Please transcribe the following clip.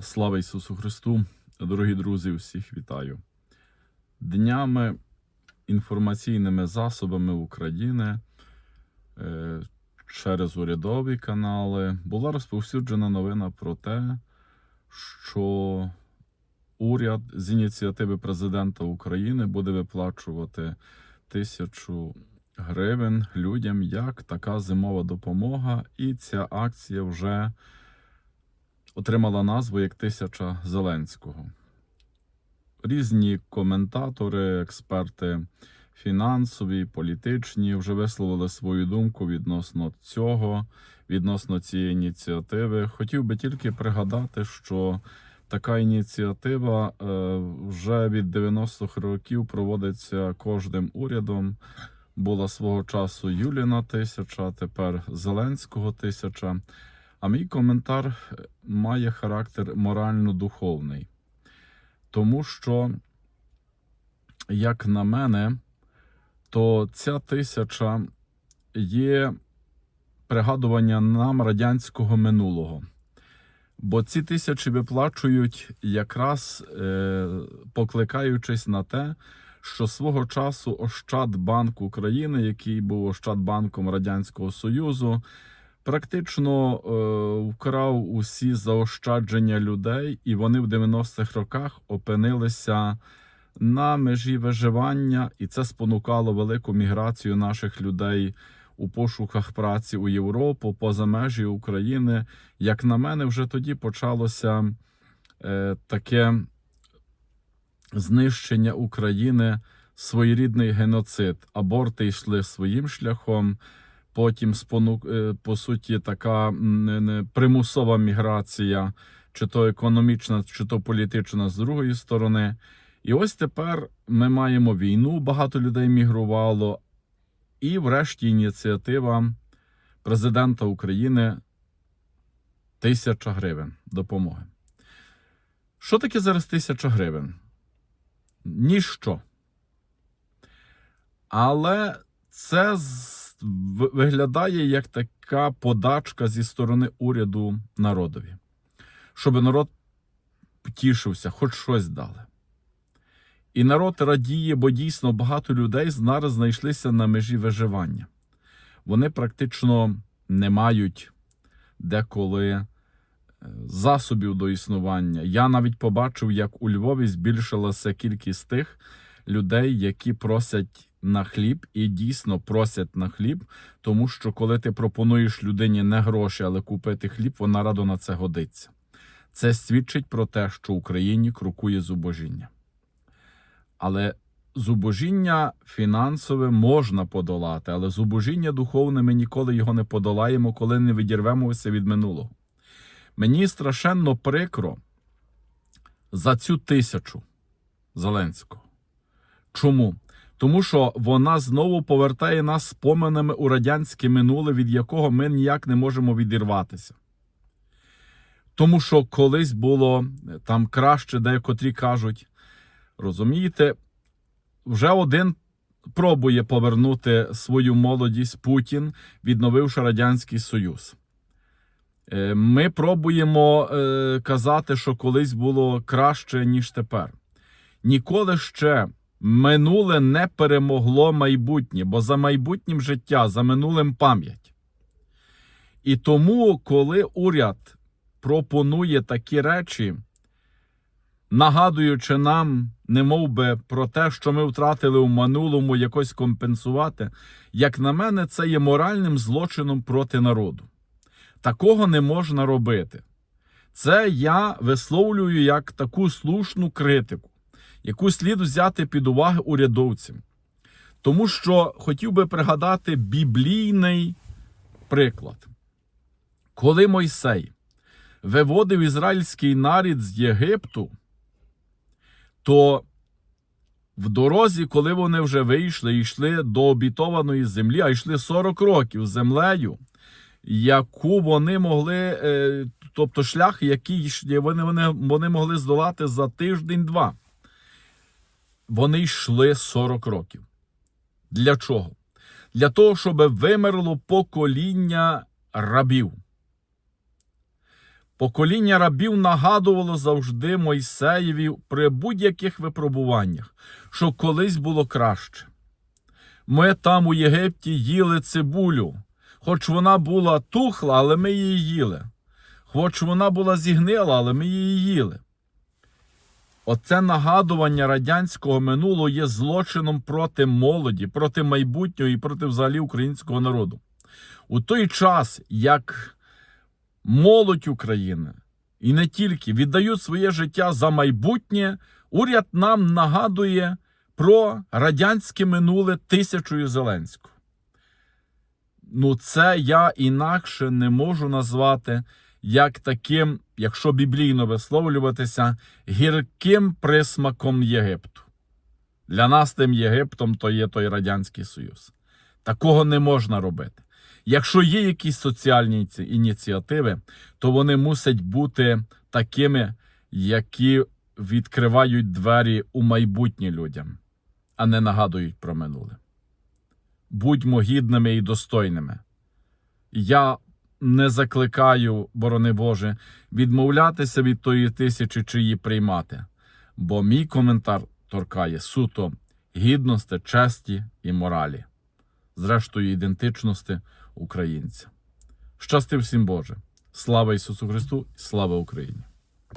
Слава Ісусу Христу! Дорогі друзі, всіх вітаю. Днями інформаційними засобами України е, через урядові канали була розповсюджена новина про те, що уряд з ініціативи президента України буде виплачувати тисячу гривень людям як така зимова допомога, і ця акція вже отримала назву як Тисяча Зеленського. Різні коментатори, експерти фінансові, політичні вже висловили свою думку відносно цього, відносно цієї ініціативи. Хотів би тільки пригадати, що така ініціатива е, вже від 90-х років проводиться кожним урядом. Була свого часу Юліна тисяча, тепер Зеленського тисяча. А мій коментар е, має характер морально-духовний. Тому що, як на мене, то ця тисяча є пригадування нам радянського минулого. Бо ці тисячі виплачують якраз е, покликаючись на те, що свого часу Ощадбанк України, який був Ощадбанком Радянського Союзу, практично е, вкрав усі заощадження людей, і вони в 90-х роках опинилися на межі виживання, і це спонукало велику міграцію наших людей у пошуках праці у Європу, поза межі України. Як на мене, вже тоді почалося е, таке знищення України, своєрідний геноцид. Аборти йшли своїм шляхом. Потім спонук, е, по суті, така примусова міграція, чи то економічна, чи то політична з другої сторони. І ось тепер ми маємо війну, багато людей мігрувало, і, врешті, ініціатива президента України тисяча гривень допомоги. Що таке зараз тисяча гривень? Ніщо. Але це виглядає як така подачка зі сторони уряду народові, щоб народ тішився, хоч щось дали. І народ радіє, бо дійсно багато людей зараз знайшлися на межі виживання. Вони практично не мають деколи е, засобів до існування. Я навіть побачив, як у Львові збільшилася кількість тих людей, які просять на хліб, і дійсно просять на хліб, тому що коли ти пропонуєш людині не гроші, але купити хліб, вона радо на це годиться. Це свідчить про те, що в Україні крокує зубожіння. Але зубожіння фінансове можна подолати, але зубожіння духовне ми ніколи його не подолаємо, коли не відірвемося від минулого. Мені страшенно прикро за цю тисячу Зеленського. Чому? Тому що вона знову повертає нас споминами у радянське минуле, від якого ми ніяк не можемо відірватися. Тому що колись було е, там краще, декотрі кажуть, розумієте, вже один пробує повернути свою молодість Путін, відновивши Радянський Союз. Е, Ми пробуємо е, казати, що колись було краще, ніж тепер. Ніколи ще минуле не перемогло майбутнє, бо за майбутнім життя, за минулим пам'ять. І тому, коли уряд пропонує такі речі, нагадуючи нам, не би, про те, що ми втратили у минулому якось компенсувати, як на мене, це є моральним злочином проти народу. Такого не можна робити. Це я висловлюю як таку слушну критику, яку слід взяти під уваги урядовцям. Тому що хотів би пригадати біблійний приклад. Коли Мойсей виводив ізраїльський нарід з Єгипту, то в дорозі, коли вони вже вийшли і йшли до обітованої землі, а йшли 40 років землею, яку вони могли, е, тобто шлях, який вони, вони, вони могли здолати за тиждень-два. Вони йшли 40 років. Для чого? Для того, щоб вимерло покоління рабів. Покоління рабів нагадувало завжди Мойсеєві при будь-яких випробуваннях, що колись було краще. Ми там у Єгипті їли цибулю, хоч вона була тухла, але ми її їли. Хоч вона була зігнила, але ми її їли. Оце нагадування радянського минулого є злочином проти молоді, проти майбутнього і проти взагалі українського народу. У той час, як молодь України і не тільки віддають своє життя за майбутнє, уряд нам нагадує про радянське минуле тисячою Зеленського. Ну, це я інакше не можу назвати як таким, якщо біблійно висловлюватися, гірким присмаком Єгипту. Для нас тим Єгиптом то є той Радянський Союз. Такого не можна робити. Якщо є якісь соціальні ініціативи, то вони мусять бути такими, які відкривають двері у майбутнє людям, а не нагадують про минуле. Будьмо гідними і достойними. Я не закликаю, борони Боже, відмовлятися від тої тисячі чи її приймати, бо мій коментар торкає суто гідності, честі і моралі, зрештою ідентичності українця. Щасти всім Боже! Слава Ісусу Христу! і Слава Україні!